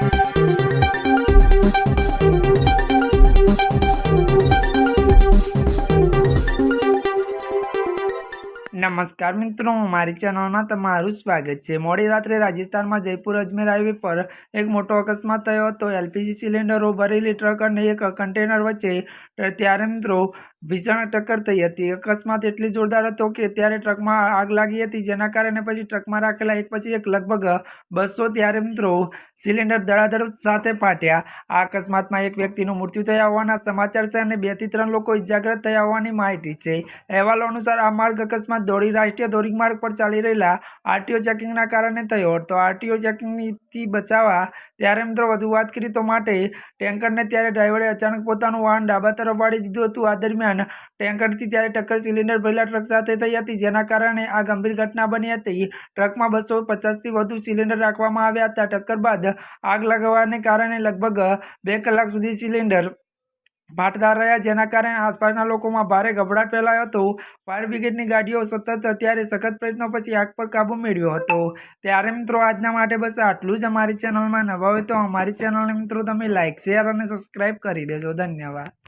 Thank you. નમસ્કાર મિત્રો, મારી ચેનલમાં તમારું સ્વાગત છે. મોડી રાત્રે રાજસ્થાનમાં જયપુર, અજમેર હાઈવે પર એક મોટો અકસ્માત થયો હતો. એલપીજી સિલિન્ડરો ભરેલી ટ્રક અને એક કન્ટેનર વચ્ચે ત્યારે મિત્રો ભીષણ ટક્કર થઈ હતી. અકસ્માત એટલી જોરદાર હતો કે ત્યારે ટ્રકમાં આગ લાગી હતી, જેના કારણે પછી ટ્રકમાં રાખેલા એક પછી એક લગભગ બસો ત્યારે મિત્રો સિલિન્ડર ધડાધડ સાથે ફાટ્યા. આ અકસ્માતમાં એક વ્યક્તિનું મૃત્યુ થયા હોવાના સમાચાર છે અને બેથી ત્રણ લોકો ઇજાગ્રસ્ત થયા હોવાની માહિતી છે. અહેવાલો અનુસાર આ માર્ગ અકસ્માત દોડી રાષ્ટ્રીય ધોરીમાર્ગ પર ચાલી રહેલા આરટીઓ ચેકિંગના કારણે થયો. હતો આરટીઓ ચેકિંગથી બચાવવા ત્યારે મિત્રો વધુ વાત કરી તો માટે ટેન્કરને ત્યારે ડ્રાઈવરે અચાનક પોતાનું વાહન ડાબા તરફ વાળી દીધું હતું. આ દરમિયાન ટેન્કરથી ત્યારે ટક્કર સિલિન્ડર ભરેલા ટ્રક સાથે થઈ હતી, જેના કારણે આ ગંભીર ઘટના બની હતી. ટ્રકમાં બસો પચાસથી વધુ સિલિન્ડર રાખવામાં આવ્યા હતા. ટક્કર બાદ આગ લગાવવાને કારણે લગભગ બે કલાક સુધી સિલિન્ડર ફાટદાર રહ્યા, જેના કારણે આસપાસના લોકોમાં ભારે ગભરાટ ફેલાયો હતો. ફાયર બ્રિગેડની ગાડીઓ સતત અત્યારે સખત પ્રયત્નો પછી આગ પર કાબુ મેળવ્યો હતો. ત્યારે મિત્રો, આજના માટે બસ આટલું જ અમારી ચેનલમાં નવા હોય તો અમારી ચેનલને મિત્રો તમે લાઇક શેર અને સબસ્ક્રાઈબ કરી દેજો. ધન્યવાદ.